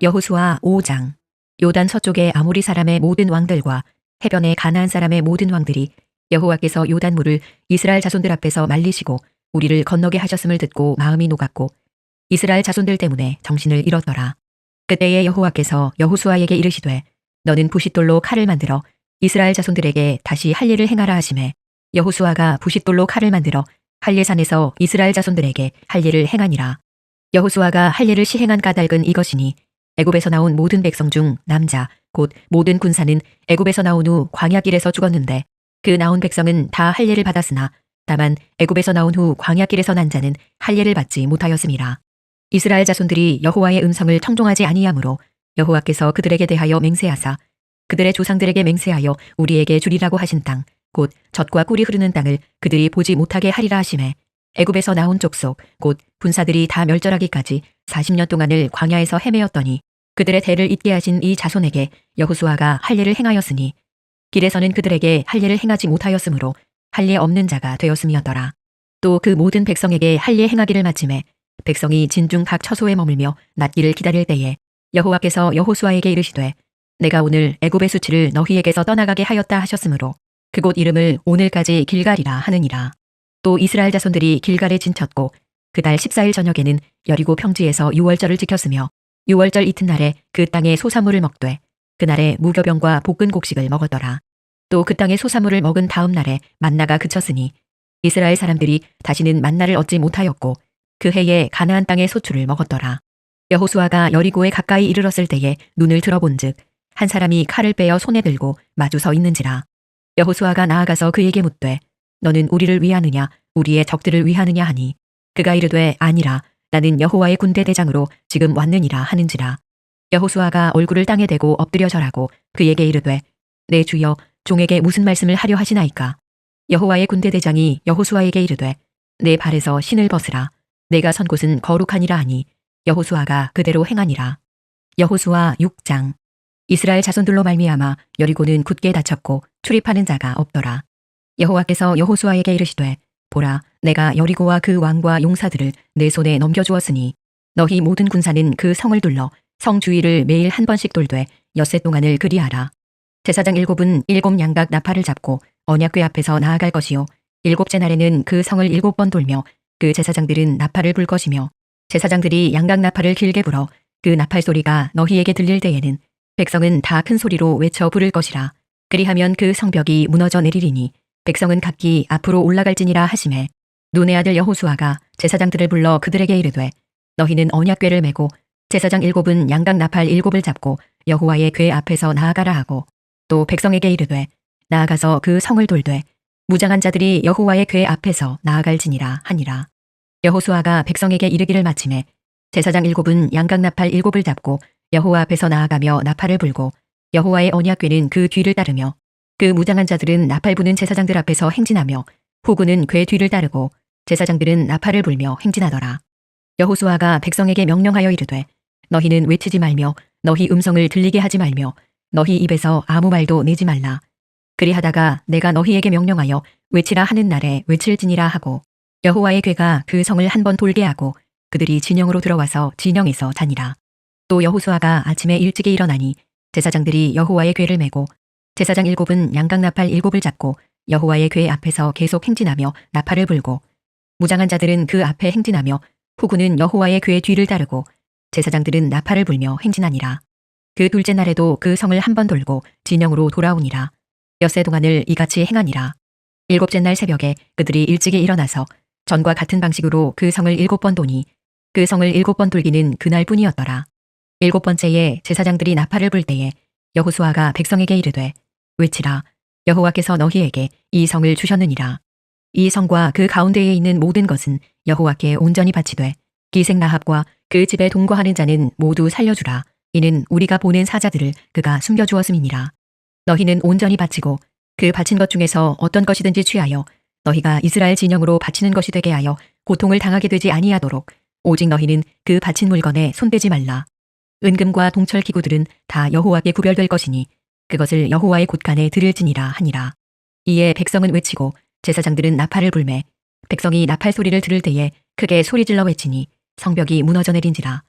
여호수아 5장 요단 서쪽의 아모리 사람의 모든 왕들과 해변의 가나안 사람의 모든 왕들이 여호와께서 요단물을 이스라엘 자손들 앞에서 말리시고 우리를 건너게 하셨음을 듣고 마음이 녹았고 이스라엘 자손들 때문에 정신을 잃었더라. 그때에 여호와께서 여호수아에게 이르시되 너는 부싯돌로 칼을 만들어 이스라엘 자손들에게 다시 할 일을 행하라 하심에 여호수아가 부싯돌로 칼을 만들어 할례산에서 이스라엘 자손들에게 할 일을 행하니라. 여호수아가 할 일을 시행한 까닭은 이것이니 애굽에서 나온 모든 백성 중 남자 곧 모든 군사는 애굽에서 나온 후 광야길에서 죽었는데 그 나온 백성은 다 할례를 받았으나 다만 애굽에서 나온 후 광야길에서 난 자는 할례를 받지 못하였음이라. 이스라엘 자손들이 여호와의 음성을 청종하지 아니하므로 여호와께서 그들에게 대하여 맹세하사 그들의 조상들에게 맹세하여 우리에게 주리라고 하신 땅 곧 젖과 꿀이 흐르는 땅을 그들이 보지 못하게 하리라 하심에 애굽에서 나온 족속 곧 군사들이 다 멸절하기까지 40년 동안을 광야에서 헤매었더니 그들의 대를 잇게 하신 이 자손에게 여호수아가 할례를 행하였으니 길에서는 그들에게 할례를 행하지 못하였으므로 할례 없는 자가 되었음이었더라. 또 그 모든 백성에게 할례 행하기를 마침에 백성이 진중 각 처소에 머물며 낫기를 기다릴 때에 여호와께서 여호수아에게 이르시되 내가 오늘 애굽의 수치를 너희에게서 떠나가게 하였다 하셨으므로 그곳 이름을 오늘까지 길갈이라 하느니라. 또 이스라엘 자손들이 길갈에 진쳤고 그달 14일 저녁에는 여리고 평지에서 유월절을 지켰으며 유월절 이튿날에 그 땅의 소사물을 먹되 그날에 무교병과 볶은 곡식을 먹었더라. 또 그 땅의 소사물을 먹은 다음 날에 만나가 그쳤으니 이스라엘 사람들이 다시는 만나를 얻지 못하였고 그 해에 가나안 땅의 소출을 먹었더라. 여호수아가 여리고에 가까이 이르렀을 때에 눈을 들어본즉 한 사람이 칼을 빼어 손에 들고 마주 서 있는지라. 여호수아가 나아가서 그에게 묻되 너는 우리를 위하느냐 우리의 적들을 위하느냐 하니 그가 이르되 아니라 나는 여호와의 군대 대장으로 지금 왔느니라 하는지라. 여호수아가 얼굴을 땅에 대고 엎드려 절하고 그에게 이르되 내 주여 종에게 무슨 말씀을 하려 하시나이까. 여호와의 군대 대장이 여호수아에게 이르되 내 발에서 신을 벗으라. 내가 선 곳은 거룩하니라 하니 여호수아가 그대로 행하니라. 여호수아 6장 이스라엘 자손들로 말미암아 여리고는 굳게 닫혔고 출입하는 자가 없더라. 여호와께서 여호수아에게 이르시되 보라 내가 여리고와 그 왕과 용사들을 내 손에 넘겨주었으니 너희 모든 군사는 그 성을 둘러 성 주위를 매일 한 번씩 돌되 엿새 동안을 그리하라. 제사장 일곱은 일곱 양각 나팔을 잡고 언약궤 앞에서 나아갈 것이요 일곱째 날에는 그 성을 일곱 번 돌며 그 제사장들은 나팔을 불 것이며 제사장들이 양각 나팔을 길게 불어 그 나팔 소리가 너희에게 들릴 때에는 백성은 다 큰 소리로 외쳐 부를 것이라. 그리하면 그 성벽이 무너져 내리리니 백성은 각기 앞으로 올라갈지니라 하심에 눈의 아들 여호수아가 제사장들을 불러 그들에게 이르되 너희는 언약궤를 메고 제사장 일곱은 양각 나팔 일곱을 잡고 여호와의 궤 앞에서 나아가라 하고 또 백성에게 이르되 나아가서 그 성을 돌되 무장한 자들이 여호와의 궤 앞에서 나아갈지니라 하니라. 여호수아가 백성에게 이르기를 마침에 제사장 일곱은 양각 나팔 일곱을 잡고 여호와 앞에서 나아가며 나팔을 불고 여호와의 언약궤는 그 뒤를 따르며 그 무장한 자들은 나팔 부는 제사장들 앞에서 행진하며 후군은 궤 뒤를 따르고 제사장들은 나팔을 불며 행진하더라. 여호수아가 백성에게 명령하여 이르되 너희는 외치지 말며 너희 음성을 들리게 하지 말며 너희 입에서 아무 말도 내지 말라. 그리하다가 내가 너희에게 명령하여 외치라 하는 날에 외칠지니라 하고 여호와의 궤가 그 성을 한 번 돌게 하고 그들이 진영으로 들어와서 진영에서 자니라. 또 여호수아가 아침에 일찍이 일어나니 제사장들이 여호와의 궤를 메고 제사장 일곱은 양각 나팔 일곱을 잡고 여호와의 궤 앞에서 계속 행진하며 나팔을 불고 무장한 자들은 그 앞에 행진하며 후군은 여호와의 궤 뒤를 따르고 제사장들은 나팔을 불며 행진하니라. 그 둘째 날에도 그 성을 한 번 돌고 진영으로 돌아오니라. 엿새 동안을 이같이 행하니라. 일곱째 날 새벽에 그들이 일찍이 일어나서 전과 같은 방식으로 그 성을 일곱 번 도니 그 성을 일곱 번 돌기는 그날뿐이었더라. 일곱 번째에 제사장들이 나팔을 불 때에 여호수아가 백성에게 이르되 외치라 여호와께서 너희에게 이 성을 주셨느니라. 이 성과 그 가운데에 있는 모든 것은 여호와께 온전히 바치되 기생 라합과 그 집에 동거하는 자는 모두 살려주라. 이는 우리가 보낸 사자들을 그가 숨겨주었음이니라. 너희는 온전히 바치고 그 바친 것 중에서 어떤 것이든지 취하여 너희가 이스라엘 진영으로 바치는 것이 되게 하여 고통을 당하게 되지 아니하도록 오직 너희는 그 바친 물건에 손대지 말라. 은금과 동철 기구들은 다 여호와께 구별될 것이니 그것을 여호와의 곳간에 드릴지니라 하니라. 이에 백성은 외치고 제사장들은 나팔을 불매 백성이 나팔 소리를 들을 때에 크게 소리질러 외치니 성벽이 무너져 내린지라.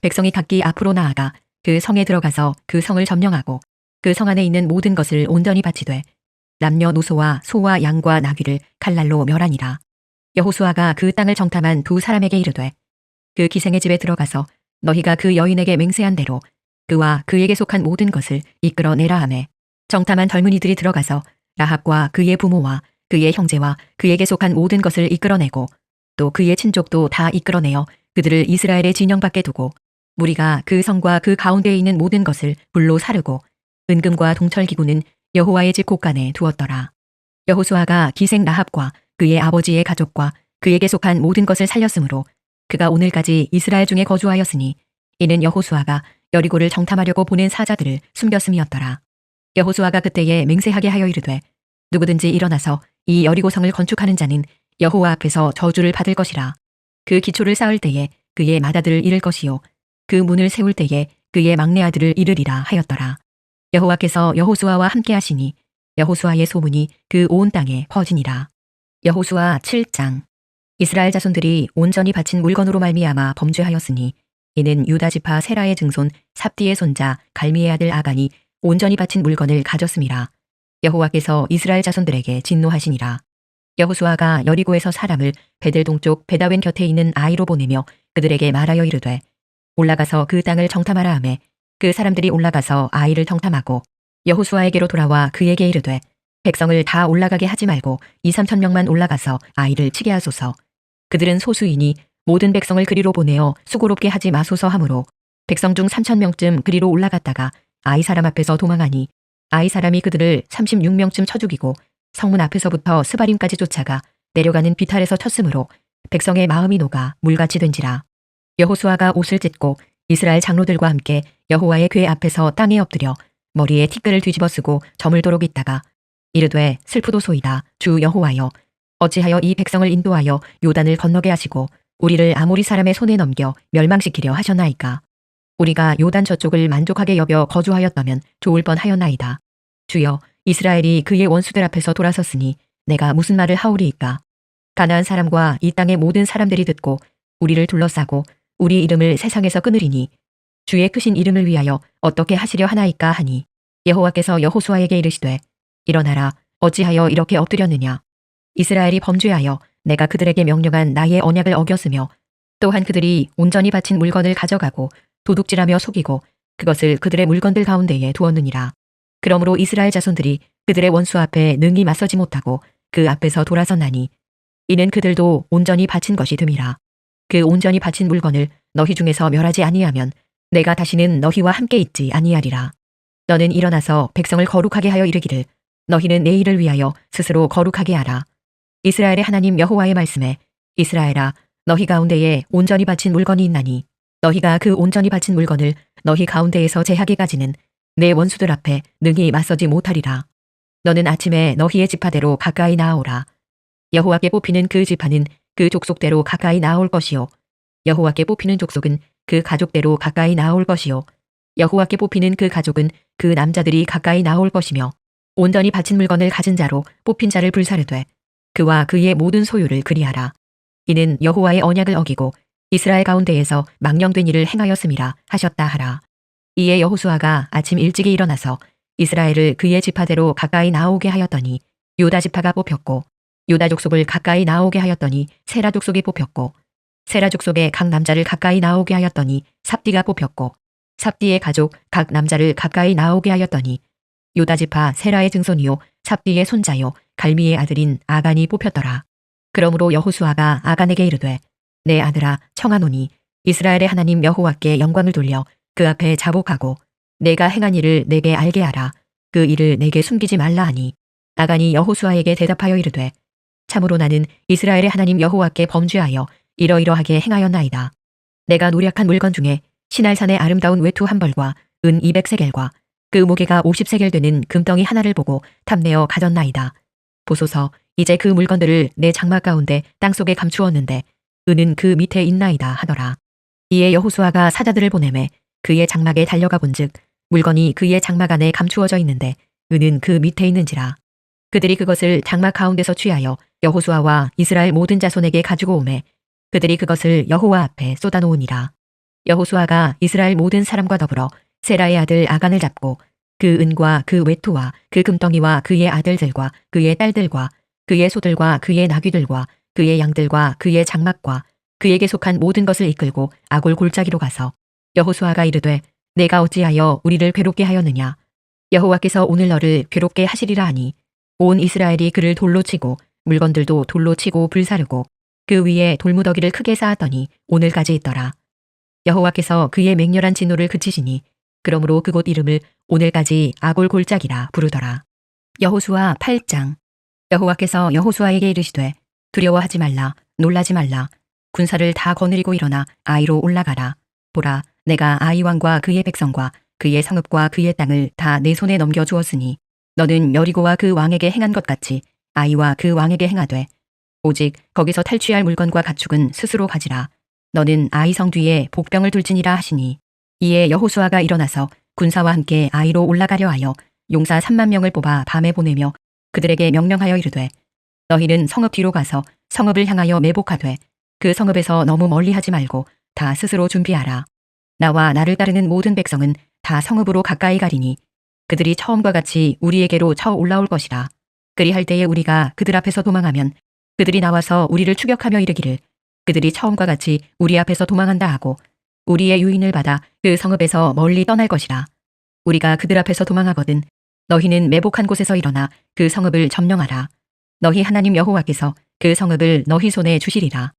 백성이 각기 앞으로 나아가 그 성에 들어가서 그 성을 점령하고 그 성 안에 있는 모든 것을 온전히 바치되 남녀노소와 소와 양과 나귀를 칼날로 멸하니라. 여호수아가 그 땅을 정탐한 두 사람에게 이르되 그 기생의 집에 들어가서 너희가 그 여인에게 맹세한 대로 그와 그에게 속한 모든 것을 이끌어내라 하매 정탐한 젊은이들이 들어가서 라합과 그의 부모와 그의 형제와 그에게 속한 모든 것을 이끌어내고 또 그의 친족도 다 이끌어내어 그들을 이스라엘의 진영 밖에 두고 무리가 그 성과 그 가운데에 있는 모든 것을 불로 사르고 은금과 동철 기구는 여호와의 집 곳간에 두었더라. 여호수아가 기생 라합과 그의 아버지의 가족과 그에게 속한 모든 것을 살렸으므로 그가 오늘까지 이스라엘 중에 거주하였으니 이는 여호수아가 여리고를 정탐하려고 보낸 사자들을 숨겼음이었더라. 여호수아가 그때에 맹세하게 하여 이르되 누구든지 일어나서 이 여리고성을 건축하는 자는 여호와 앞에서 저주를 받을 것이라. 그 기초를 쌓을 때에 그의 맏아들을 잃을 것이요 그 문을 세울 때에 그의 막내 아들을 잃으리라 하였더라. 여호와께서 여호수아와 함께 하시니 여호수아의 소문이 그 온 땅에 퍼지니라. 여호수아 7장 이스라엘 자손들이 온전히 바친 물건으로 말미암아 범죄하였으니 이는 유다 지파 세라의 증손 삽디의 손자 갈미의 아들 아간이 온전히 바친 물건을 가졌음이라. 여호와께서 이스라엘 자손들에게 진노하시니라. 여호수아가 여리고에서 사람을 베델 동쪽 베다웬 곁에 있는 아이로 보내며 그들에게 말하여 이르되 올라가서 그 땅을 정탐하라 하매 그 사람들이 올라가서 아이를 정탐하고 여호수아에게로 돌아와 그에게 이르되 백성을 다 올라가게 하지 말고 2, 3천 명만 올라가서 아이를 치게 하소서. 그들은 소수이니 모든 백성을 그리로 보내어 수고롭게 하지 마소서 하므로 백성 중 3천 명쯤 그리로 올라갔다가 아이 사람 앞에서 도망하니 아이 사람이 그들을 36명쯤 쳐 죽이고 성문 앞에서부터 스바림까지 쫓아가 내려가는 비탈에서 쳤으므로 백성의 마음이 녹아 물같이 된지라. 여호수아가 옷을 찢고 이스라엘 장로들과 함께 여호와의 궤 앞에서 땅에 엎드려 머리에 티끌을 뒤집어 쓰고 저물도록 있다가 이르되 슬프도소이다 주 여호와여 어찌하여 이 백성을 인도하여 요단을 건너게 하시고 우리를 아모리 사람의 손에 넘겨 멸망시키려 하셨나이까. 우리가 요단 저쪽을 만족하게 여겨 거주하였다면 좋을 뻔하였나이다. 주여 이스라엘이 그의 원수들 앞에서 돌아섰으니 내가 무슨 말을 하오리이까. 가나안 사람과 이 땅의 모든 사람들이 듣고 우리를 둘러싸고 우리 이름을 세상에서 끊으리니 주의 크신 이름을 위하여 어떻게 하시려 하나이까 하니 여호와께서 여호수아에게 이르시되 일어나라. 어찌하여 이렇게 엎드렸느냐. 이스라엘이 범죄하여 내가 그들에게 명령한 나의 언약을 어겼으며 또한 그들이 온전히 바친 물건을 가져가고 도둑질하며 속이고 그것을 그들의 물건들 가운데에 두었느니라 그러므로 이스라엘 자손들이 그들의 원수 앞에 능히 맞서지 못하고 그 앞에서 돌아섰나니 이는 그들도 온전히 바친 것이 됨이라 그 온전히 바친 물건을 너희 중에서 멸하지 아니하면 내가 다시는 너희와 함께 있지 아니하리라. 너는 일어나서 백성을 거룩하게 하여 이르기를 너희는 내 일을 위하여 스스로 거룩하게 하라. 이스라엘의 하나님 여호와의 말씀에 이스라엘아 너희 가운데에 온전히 바친 물건이 있나니 너희가 그 온전히 바친 물건을 너희 가운데에서 제하기까지는 내 원수들 앞에 능히 맞서지 못하리라. 너는 아침에 너희의 지파대로 가까이 나아오라. 여호와께 뽑히는 그 지파는 그 족속대로 가까이 나아올 것이요. 여호와께 뽑히는 족속은 그 가족대로 가까이 나올 것이요. 여호와께 뽑히는 그 가족은 그 남자들이 가까이 나올 것이며 온전히 바친 물건을 가진 자로 뽑힌 자를 불사르되 그와 그의 모든 소유를 그리하라. 이는 여호와의 언약을 어기고 이스라엘 가운데에서 망령된 일을 행하였음이라 하셨다 하라. 이에 여호수아가 아침 일찍이 일어나서 이스라엘을 그의 지파대로 가까이 나오게 하였더니 유다 지파가 뽑혔고 유다 족속을 가까이 나오게 하였더니 세라 족속이 뽑혔고 세라 족속의 각 남자를 가까이 나오게 하였더니 삽디가 뽑혔고 삽디의 가족 각 남자를 가까이 나오게 하였더니 유다 지파 세라의 증손이요 삽디의 손자요 갈미의 아들인 아간이 뽑혔더라. 그러므로 여호수아가 아간에게 이르되 내 아들아 청하노니 이스라엘의 하나님 여호와께 영광을 돌려 그 앞에 자복하고 내가 행한 일을 내게 알게 하라. 그 일을 내게 숨기지 말라 하니 아간이 여호수아에게 대답하여 이르되 참으로 나는 이스라엘의 하나님 여호와께 범죄하여 이러이러하게 행하였나이다. 내가 노력한 물건 중에 신할산의 아름다운 외투 한 벌과 은 200세겔과 그 무게가 50세겔 되는 금덩이 하나를 보고 탐내어 가졌나이다. 보소서 이제 그 물건들을 내 장막 가운데 땅속에 감추었는데 은은 그 밑에 있나이다 하더라. 이에 여호수아가 사자들을 보내매 그의 장막에 달려가 본즉 물건이 그의 장막 안에 감추어져 있는데 은은 그 밑에 있는지라. 그들이 그것을 장막 가운데서 취하여 여호수아와 이스라엘 모든 자손에게 가지고 오매 그들이 그것을 여호와 앞에 쏟아놓으니라. 여호수아가 이스라엘 모든 사람과 더불어 세라의 아들 아간을 잡고 그 은과 그 외투와 그 금덩이와 그의 아들들과 그의 딸들과 그의 소들과 그의 나귀들과 그의 양들과 그의 장막과 그에게 속한 모든 것을 이끌고 아골 골짜기로 가서 여호수아가 이르되 내가 어찌하여 우리를 괴롭게 하였느냐? 여호와께서 오늘 너를 괴롭게 하시리라 하니 온 이스라엘이 그를 돌로 치고 물건들도 돌로 치고 불사르고 그 위에 돌무더기를 크게 쌓았더니 오늘까지 있더라. 여호와께서 그의 맹렬한 진노를 그치시니 그러므로 그곳 이름을 오늘까지 아골 골짜기라 부르더라. 여호수아 8장. 여호와께서 여호수아에게 이르시되 두려워하지 말라 놀라지 말라. 군사를 다 거느리고 일어나 아이로 올라가라. 보라 내가 아이 왕과 그의 백성과 그의 성읍과 그의 땅을 다 내 손에 넘겨 주었으니 너는 여리고와 그 왕에게 행한 것 같이 아이와 그 왕에게 행하되 오직 거기서 탈취할 물건과 가축은 스스로 가지라. 너는 아이 성 뒤에 복병을 둘지니라 하시니 이에 여호수아가 일어나서 군사와 함께 아이로 올라가려 하여 용사 3만 명을 뽑아 밤에 보내며 그들에게 명령하여 이르되 너희는 성읍 뒤로 가서 성읍을 향하여 매복하되 그 성읍에서 너무 멀리 하지 말고 다 스스로 준비하라. 나와 나를 따르는 모든 백성은 다 성읍으로 가까이 가리니 그들이 처음과 같이 우리에게로 쳐 올라올 것이라. 그리할 때에 우리가 그들 앞에서 도망하면 그들이 나와서 우리를 추격하며 이르기를 그들이 처음과 같이 우리 앞에서 도망한다 하고 우리의 유인을 받아 그 성읍에서 멀리 떠날 것이라. 우리가 그들 앞에서 도망하거든 너희는 매복한 곳에서 일어나 그 성읍을 점령하라. 너희 하나님 여호와께서 그 성읍을 너희 손에 주시리라.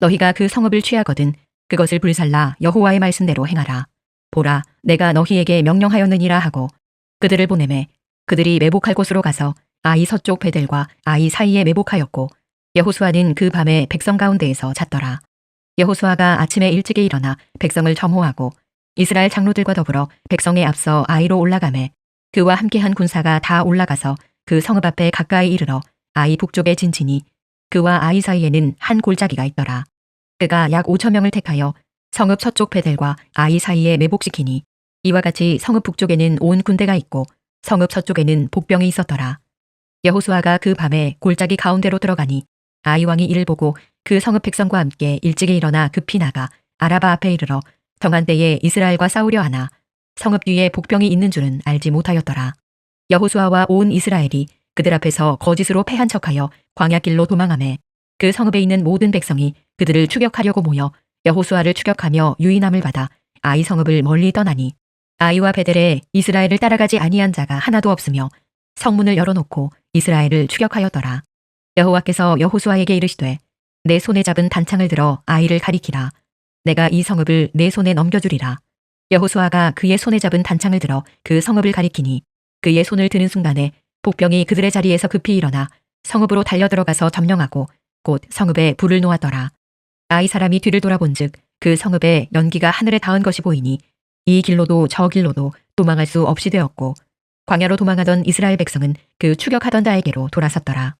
너희가 그 성읍을 취하거든 그것을 불살라 여호와의 말씀대로 행하라. 보라, 내가 너희에게 명령하였느니라 하고 그들을 보내매 그들이 매복할 곳으로 가서 아이 서쪽 베델과 아이 사이에 매복하였고 여호수아는 그 밤에 백성 가운데에서 잤더라. 여호수아가 아침에 일찍이 일어나 백성을 점호하고 이스라엘 장로들과 더불어 백성에 앞서 아이로 올라가매 그와 함께한 군사가 다 올라가서 그 성읍 앞에 가까이 이르러 아이 북쪽에 진치니 그와 아이 사이에는 한 골짜기가 있더라. 그가 약 5천 명을 택하여 성읍 서쪽 베델과 아이 사이에 매복시키니 이와 같이 성읍 북쪽에는 온 군대가 있고 성읍 서쪽에는 복병이 있었더라. 여호수아가 그 밤에 골짜기 가운데로 들어가니 아이 왕이 이를 보고 그 성읍 백성과 함께 일찍이 일어나 급히 나가 아라바 앞에 이르러 정한 때에 이스라엘과 싸우려 하나 성읍 뒤에 복병이 있는 줄은 알지 못하였더라. 여호수아와 온 이스라엘이 그들 앞에서 거짓으로 패한 척하여 광야길로 도망하매 그 성읍에 있는 모든 백성이 그들을 추격하려고 모여 여호수아를 추격하며 유인함을 받아 아이 성읍을 멀리 떠나니 아이와 베델에 이스라엘을 따라가지 아니한 자가 하나도 없으며 성문을 열어놓고 이스라엘을 추격하였더라. 여호와께서 여호수아에게 이르시되 내 손에 잡은 단창을 들어 아이를 가리키라. 내가 이 성읍을 내 손에 넘겨주리라. 여호수아가 그의 손에 잡은 단창을 들어 그 성읍을 가리키니 그의 손을 드는 순간에 복병이 그들의 자리에서 급히 일어나 성읍으로 달려 들어가서 점령하고 곧 성읍에 불을 놓았더라. 아이 사람이 뒤를 돌아본즉 그 성읍에 연기가 하늘에 닿은 것이 보이니 이 길로도 저 길로도 도망할 수 없이 되었고 광야로 도망하던 이스라엘 백성은 그 추격하던 자에게로 돌아섰더라.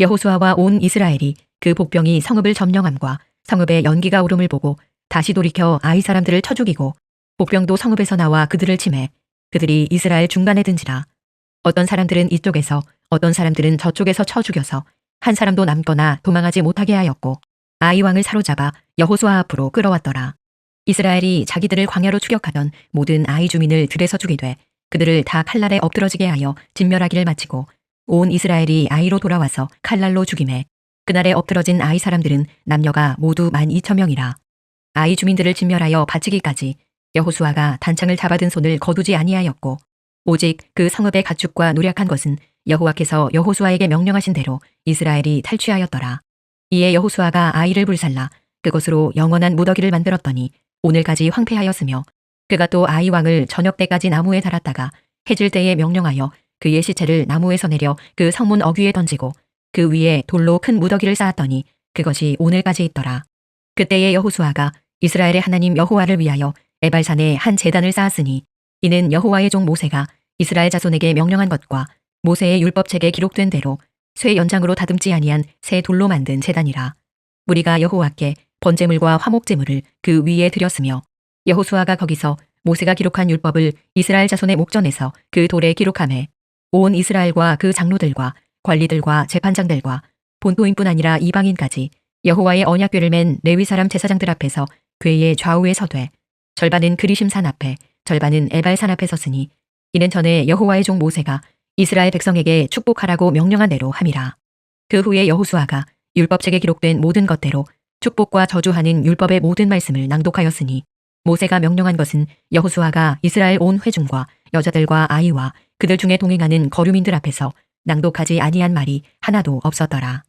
여호수아와 온 이스라엘이 그 복병이 성읍을 점령함과 성읍에 연기가 오름을 보고 다시 돌이켜 아이 사람들을 쳐 죽이고 복병도 성읍에서 나와 그들을 침해 그들이 이스라엘 중간에 든지라 어떤 사람들은 이쪽에서 어떤 사람들은 저쪽에서 쳐 죽여서 한 사람도 남거나 도망하지 못하게 하였고 아이 왕을 사로잡아 여호수아 앞으로 끌어왔더라. 이스라엘이 자기들을 광야로 추격하던 모든 아이 주민을 들에서 죽이되 그들을 다 칼날에 엎드러지게 하여 진멸하기를 마치고 온 이스라엘이 아이로 돌아와서 칼날로 죽임에 그날에 엎드러진 아이 사람들은 남녀가 모두 만 이천 명이라. 아이 주민들을 진멸하여 바치기까지 여호수아가 단창을 잡아든 손을 거두지 아니하였고 오직 그 성읍의 가축과 노력한 것은 여호와께서 여호수아에게 명령하신 대로 이스라엘이 탈취하였더라. 이에 여호수아가 아이를 불살라 그것으로 영원한 무더기를 만들었더니 오늘까지 황폐하였으며 그가 또 아이 왕을 저녁 때까지 나무에 달았다가 해질 때에 명령하여 그의 시체를 나무에서 내려 그 성문 어귀에 던지고 그 위에 돌로 큰 무더기를 쌓았더니 그것이 오늘까지 있더라. 그때에 여호수아가 이스라엘의 하나님 여호와를 위하여 에발산에 한 제단을 쌓았으니 이는 여호와의 종 모세가 이스라엘 자손에게 명령한 것과 모세의 율법책에 기록된 대로 쇠 연장으로 다듬지 아니한 새 돌로 만든 제단이라. 우리가 여호와께 번제물과 화목제물을 그 위에 드렸으며 여호수아가 거기서 모세가 기록한 율법을 이스라엘 자손의 목전에서 그 돌에 기록함에 온 이스라엘과 그 장로들과 관리들과 재판장들과 본토인뿐 아니라 이방인까지 여호와의 언약궤를 맨 레위 사람 제사장들 앞에서 궤의 좌우에 서되 절반은 그리심산 앞에 절반은 에발산 앞에 섰으니 이는 전에 여호와의 종 모세가 이스라엘 백성에게 축복하라고 명령한 대로 함이라. 그 후에 여호수아가 율법책에 기록된 모든 것대로 축복과 저주하는 율법의 모든 말씀을 낭독하였으니 모세가 명령한 것은 여호수아가 이스라엘 온 회중과 여자들과 아이와 그들 중에 동행하는 거류민들 앞에서 낭독하지 아니한 말이 하나도 없었더라.